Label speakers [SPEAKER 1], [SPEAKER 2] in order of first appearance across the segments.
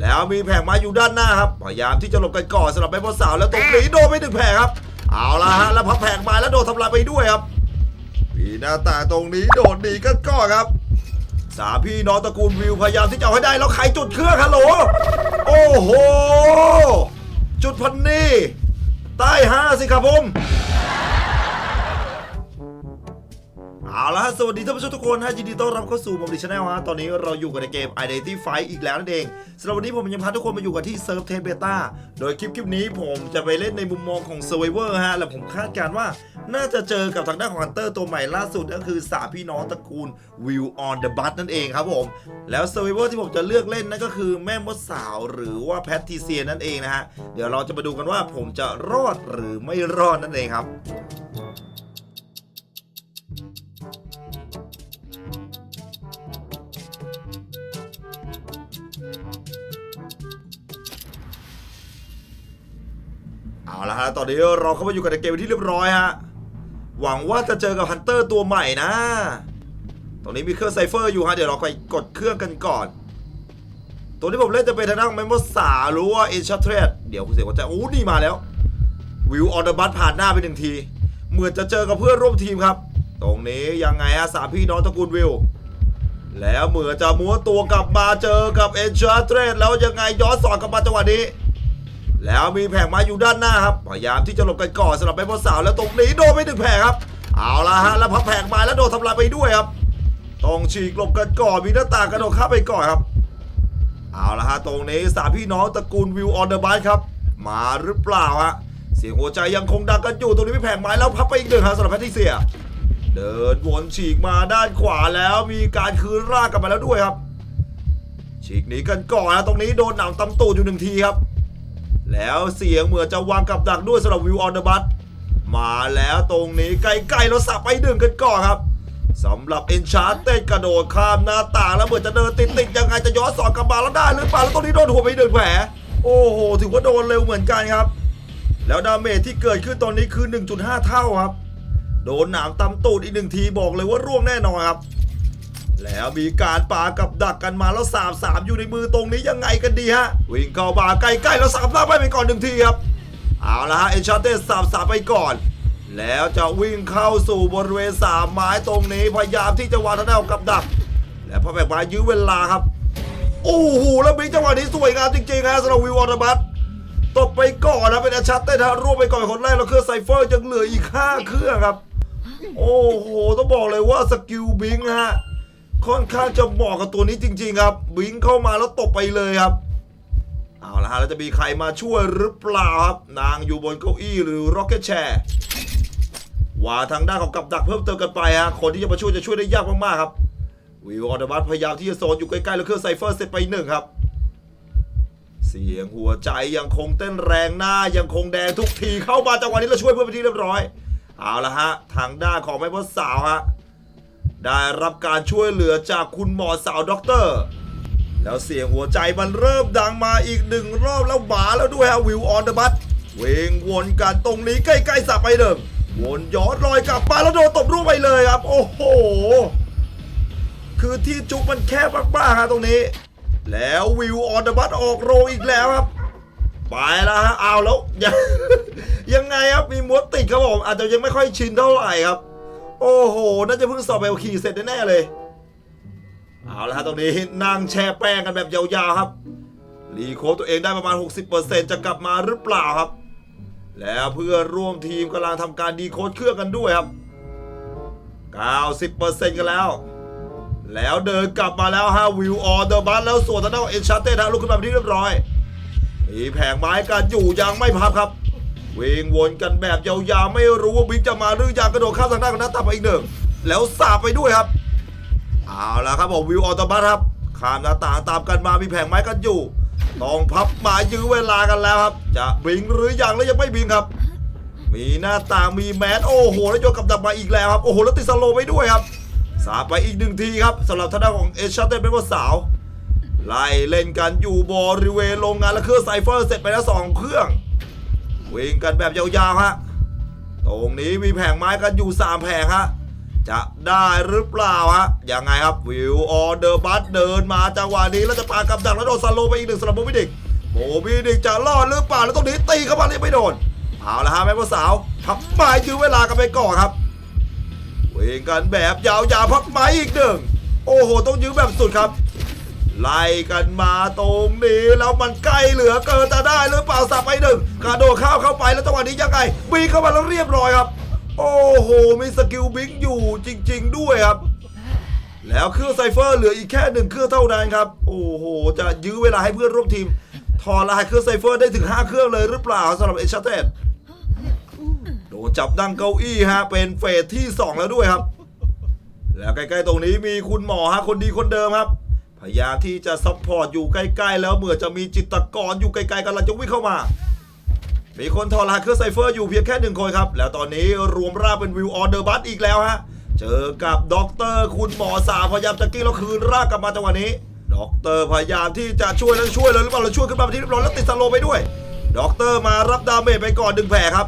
[SPEAKER 1] แล้วมีแผงม้อยู่ด้านหน้าครับพยายามที่จะหลบกันก่อนสำหรับแม่อสาวแล้วตรงนี้โดนไปหนึ่งแผงครับ เอาละฮะแล้วพับแผงม้แล้วโดนทำลายไปด้วยครับมีหน้าต่างตรงนี้โดดหนีกันก่อนครับสามพี่น้องตระกูลวิวพยายามที่จะเอาให้ได้แล้วใครจุดเครื่องฮัลโหลโอ้โห จุดพันนี่ใต้ห้าสิครับผม เอาละฮะสวัสดีท่านผู้ชมทุกคนฮะยินดีต้อนรับเข้าสู่มอมดิชแนลฮะตอนนี้เราอยู่กันในเกม Identity Fight อีกแล้วนั่นเองสำหรับวันนี้ผมยังพาทุกคนมาอยู่กันที่เซิร์ฟเทสเบต้าโดยคลิปคลิปนี้ผมจะไปเล่นในมุมมองของ Survivor ฮะและผมคาดการณ์ว่า น่าจะเจอกับทางด้านของฮันเตอร์ตัวใหม่ล่าสุดก็คือสามพี่น้องตระกูล Will on the Bus นั่นเองครับผมแล้ว Survivor ที่ผมจะเลือกเล่นนั่นก็คือแม่มดสาวหรือว่าแพทติเซียนั่นเองนะฮะเดี๋ยวเราจะมาดูกันว่าผมจะรอดหรือไม่รอดนั่นเองครับ ละฮะ ตอนนี้เราเข้ามาอยู่กันในเกมที่เรียบร้อยฮะ หวังว่าจะเจอกับฮันเตอร์ตัวใหม่นะ ตรงนี้มีเครื่องไซเฟอร์อยู่ฮะ เดี๋ยวเราไปกดเครื่องกันก่อน ตัวที่ผมเล่นจะเป็นทางด้านของเมมโมสาหรือว่าเอชเทรดเดี๋ยวคุณเสียงหัวใจโอ้นี่มาแล้ว วิวออเดอร์บัตผ่านหน้าไปหนึ่งที เหมือนจะเจอกับเพื่อนร่วมทีมครับ ตรงนี้ยังไงฮะสามพี่น้องตระกูลวิวแล้วเหมือนจะม้วนตัวกลับมาเจอกับเอชเทรดแล้วยังไงย้อนสอนกลับมาจังหวะนี้ แล้วมีแผงไม้อยู่ด้านหน้าครับ พยายามที่จะหลบกันก่อนสำหรับแม่อสาวแล้วตรงนี้โดนไปหนึ่งแผงครับ เอาละฮะแล้วพับแผงไม้แล้วโดนทำลายไปด้วยครับ ต้องฉีกหลบกันก่อนมีหน้าต่างกระโดดข้ามไปก่อนครับ เอาละฮะตรงนี้สามพี่น้องตระกูลวิวออนเดอะบัสครับ มาหรือเปล่าฮะเสียงหัวใจยังคงดังกันอยู่ตรงนี้มีแผงไม้แล้วพับไปอีกหนึ่งฮะสำหรับแพทริเซีย เดินวนฉีกมาด้านขวาแล้วมีการคืนร่างกลับมาแล้วด้วยครับฉีกหนีกันก่อนนะตรงนี้โดนหนำตำตูดอยู่หนึ่งทีครับ แล้วเสียงเหมือนจะวางกับดักด้วยสำหรับวิวออนเดอะบัตมาแล้วตรงนี้ใกลๆเราสับไปดึงกันก่อนครับสำหรับเอนชาร์เต้กระโดดข้ามหน้าต่างแล้วเหมือนจะเดินติดๆยังไงจะย้อนสอนกลับมาแล้วได้หรือเปล่าแล้วตรงนี้โดนหัวไปหนึ่งแผลโอ้โหถือว่าโดนเร็วเหมือนกันครับ แล้วดาเมจที่เกิดขึ้นตอนนี้คือ 1.5 เท่าครับ โดนหนามตำตูดอีกหนึ่งทีบอกเลยว่าร่วงแน่นอนครับ แล้วมีการปากับดักกันมาแล้วสามสามอยู่ในมือตรงนี้ยังไงกันดีฮะ วิ่งเข้ามาใกล้ๆแล้วสามล่างไปก่อนหนึ่งทีครับ เอาละฮะเอชาเต้สามสามไปก่อน แล้วจะวิ่งเข้าสู่บริเวณสามไม้ตรงนี้พยายามที่จะวางทางด้านของกับดัก และพอแบกม้ยื้อเวลาครับโอ้โหแล้วบิ๊กจังหวะนี้สวยงามจริงๆฮะสำหรับวิวอร์บัตตบไปก่อนนะเป็นอาชัตเต้ทะร่วมไปก่อนคนแรกแล้วเครื่องไซเฟอร์ยังเหลืออีกห้าเครื่องครับ โอ้โห ต้องบอกเลยว่าสกิลบิงฮะ ค่อนข้างจะเหมาะกับตัวนี้จริง ๆ ครับบิงเข้ามาแล้วตบไปเลยครับเอาละฮะแล้วจะมีใครมาช่วยหรือเปล่าครับ นางอยู่บนเก้าอี้หรือร็อกเก็ตแชร์ว่าทางด้านของกับดักเพิ่มเติมกันไปฮะคนที่จะมาช่วยจะช่วยได้ยากมากๆครับวิวออเดอร์บัสพยายามที่จะโซนอยู่ใกล้ๆแล้วเครื่องไซเฟอร์เสร็จไปหนึ่งครับ เสียงหัวใจยังคงเต้นแรงหน้ายังคงแดงทุกทีเข้ามาจังหวะนี้เราช่วยเพื่อนไปที่เรียบร้อย เอาละฮะทางด้านของแม่พ่อสาวฮะ ได้รับการช่วยเหลือจากคุณหมอสาวด็อกเตอร์ แล้วเสียงหัวใจมันเริ่มดังมาอีกหนึ่งรอบแล้วหมาแล้วด้วยฮะวิวออนเดอะบัตเวงวนกันตรงนี้ใกล้ๆสับไปเดิมวนย้อนรอยกลับมาแล้วโดนตบรูปไปเลยครับ โอ้โห คือที่จุกมันแคบมากๆฮะตรงนี้ แล้ววิวออนเดอะบัตออกโรงอีกแล้วครับไปแล้วฮะเอาแล้วยังยังไงครับมีมดติดครับผมอาจจะยังไม่ค่อยชินเท่าไหร่ครับ โอ้โห น่าจะเพิ่งสอบไปขี่เสร็จแน่ๆเลย เอาละฮะตรงนี้นั่งแช่แป้งกันแบบยาวๆครับ รีโคตัวเองได้ประมาณ 60%จะกลับมาหรือเปล่าครับ แล้วเพื่อร่วมทีมกำลังทำการดีโคดเครื่องกันด้วยครับ 90%กันแล้ว แล้วเดินกลับมาแล้วฮะวิวออเดอร์บัสแล้วส่วนทางด้านของเอ็นชาเต้ทะลุขึ้นมาเป็นที่เรียบร้อยมีแผงไม้กันอยู่ยังไม่พับครับ วิ่งวนกันแบบยาวๆไม่รู้ว่าบิ๊กจะมาหรือยังกระโดดข้ามทางด้านของน้าต่างไปอีกหนึ่ง แล้วสาบไปด้วยครับเอาละครับผมวิวออโตบัสครับข้ามหน้าต่างตามกันมามีแผงไม้กันอยู่ต้องพับมายื้อเวลากันแล้วครับ จะบิงหรือยังแล้วยังไม่บิงครับ มีหน้าต่างมีแมสโอ้โหแล้วโยนกับดักมาอีกแล้วครับโอ้โหแล้วติดสโลไปด้วยครับ สาบไปอีกหนึ่งทีครับสำหรับทางด้านของเอชชัตเต้เป็นว่าสาวไล่เล่นกันอยู่บริเวณโรงงานและเครื่องไซเฟอร์เสร็จไปแล้วสองเครื่อง วิ่งกันแบบยาวๆฮะตรงนี้มีแผงไม้กันอยู่3แผงฮะจะได้หรือเปล่าฮะยังไงครับวิวออเดอร์บัสเดินมาจังหวะนี้แล้วจะปากับดักแล้วโดนซาโลไปอีกหนึ่งสำหรับโมบิดิกโมบิดิกจะรอดหรือเปล่าแล้วตรงนี้ตีเข้ามาเลยไม่โดนเอาละฮะแม่ผู้สาวพักไม้ยื้อเวลากันไปก่อนครับวิ่งกันแบบยาวๆพักไม้อีกหนึ่งโอ้โหต้องยื้อแบบสุดครับ ไล่กันมาตรงนี้แล้วมันใกล้เหลือเกินจะได้หรือเปล่าสับไปหนึ่งกระโดดข้าวเข้าไปแล้วจังหวะนี้ยังไงบีเข้ามาแล้วเรียบร้อยครับ โอ้โหมีสกิลบิ๊กอยู่จริง ๆ ด้วยครับ แล้วเครื่องไซเฟอร์เหลืออีกแค่หนึ่งเครื่องเท่านั้นครับ โอ้โห จะยื้อเวลาให้เพื่อนร่วมทีมถอดรหัสเครื่องไซเฟอร์ได้ถึง 5 เครื่องเลยหรือเปล่าสำหรับเอชเตดโดนจับดังเก้าอี้ฮะเป็นเฟสที่ 2 แล้วด้วยครับ แล้วใกล้ๆตรงนี้มีคุณหมอฮะคนดีคนเดิมครับ พยายามที่จะซัพพอร์ตอยู่ใกล้ๆ แล้วเหมือนจะมีจิตกรอยู่ไกลๆกำลังจะวิ่งเข้ามา มีคนถอดรหัสเครือไซเฟอร์อยู่เพียงแค่หนึ่งคนครับ แล้วตอนนี้รวมร่างเป็นวิวออเดอร์บัสอีกแล้วฮะ เจอกับด็อกเตอร์คุณหมอสาวพยายามจะกี้แล้วคืนร่างกลับมาจังหวะนี้ด็อกเตอร์พยายามที่จะช่วยแล้วช่วยเลยหรือเปล่าเราช่วยขึ้นมาที่เรียบร้อยแล้วติดสโลไปด้วยด็อกเตอร์มารับดาเมจไปก่อนหนึ่งแผลครับ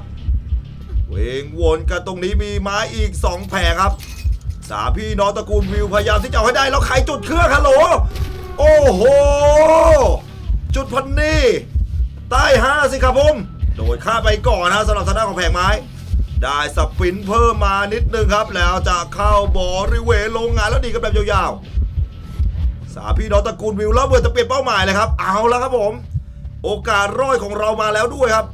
[SPEAKER 1] เวงวนกันตรงนี้มีไม้อีก 2 แผลครับ สามพี่น้องตระกูลวิวพยายามที่จะเอาให้ได้แล้วใครจุดเครื่องฮัลโหล โอ้โห จุดพันนี่ใต้ห้าสิครับผม โดยค่าไปก่อนนะสำหรับทางด้านของแผงไม้ ได้สปรินต์เพิ่มมานิดนึงครับ แล้วจะเข้าบริเวณโรงงานแล้วดีกันแบบยาวๆสามพี่น้องตระกูลวิวแล้วเบื่อจะเปลี่ยนเป้าหมายเลยครับ เอาแล้วครับผม โอกาสร้อดของเรามาแล้วด้วยครับ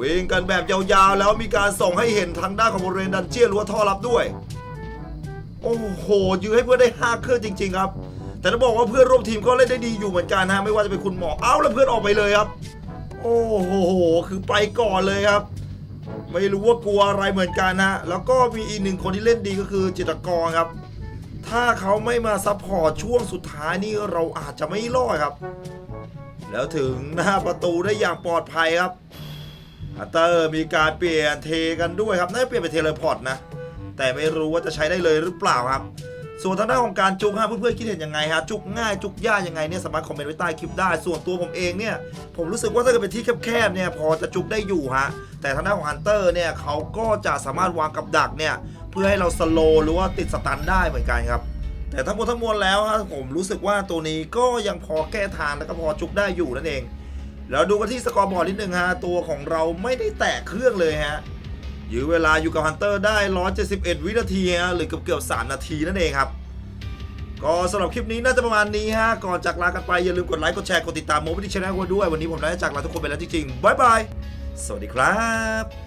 [SPEAKER 1] วิ่งกันแบบยาวๆ แล้วมีการส่งให้เห็นทางด้านของบริเวณดันเจียนหรือว่าท่อรับด้วย โอ้โหยื้อให้เพื่อนได้ห้าเครื่องจริง ๆ ครับ แต่ต้องบอกว่าเพื่อนร่วมทีมก็เล่นได้ดีอยู่เหมือนกันนะไม่ว่าจะเป็นคุณหมอเอ้าแล้วเพื่อนออกไปเลยครับ โอ้โหคือไปก่อนเลยครับ ไม่รู้ว่ากลัวอะไรเหมือนกันนะแล้วก็มีอีกหนึ่งคนที่เล่นดีก็คือจิตกรครับ ถ้าเขาไม่มาซัพพอร์ตช่วงสุดท้ายนี่เราอาจจะไม่รอดครับ แล้วถึงหน้าประตูได้อย่างปลอดภัยครับฮัตเตอร์มีการเปลี่ยนเทกันด้วยครับน่าจะเปลี่ยนเป็นเทเลพอร์ตนะ แต่ไม่รู้ว่าจะใช้ได้เลยหรือเปล่าครับ ส่วนทางด้านของการจุกฮะเพื่อนๆคิดเห็นยังไงฮะจุกง่ายจุกยากยังไงเนี่ยสามารถคอมเมนต์ไว้ใต้คลิปได้ ส่วนตัวผมเองเนี่ยผมรู้สึกว่าถ้าเกิดเป็นที่แคบๆเนี่ยพอจะจุกได้อยู่ฮะแต่ทางด้านของฮันเตอร์เนี่ยเขาก็จะสามารถวางกับดักเนี่ยเพื่อให้เราสโลว์หรือว่าติดสตันได้เหมือนกันครับแต่ทั้งหมดทั้งมวลแล้วฮะผมรู้สึกว่าตัวนี้ก็ยังพอแก้ทางแล้วก็พอจุกได้อยู่นั่นเองแล้วดูกันที่สกอร์บอร์ดนิดนึงฮะตัวของเราไม่ได้แตะเครื่องเลยฮะ ยื้อเวลาอยู่กับฮันเตอร์ได้ 171 วินาทีฮะหรือเกือบเกือบ3นาทีนั่นเองครับ ก็สำหรับคลิปนี้น่าจะประมาณนี้ฮะ ก่อนจากลากันไป อย่าลืมกดไลค์ กดแชร์ กดติดตามโมบิทิชแนลด้วย วันนี้ผมได้จากลาทุกคนไปแล้วจริงๆบ๊ายบาย สวัสดีครับ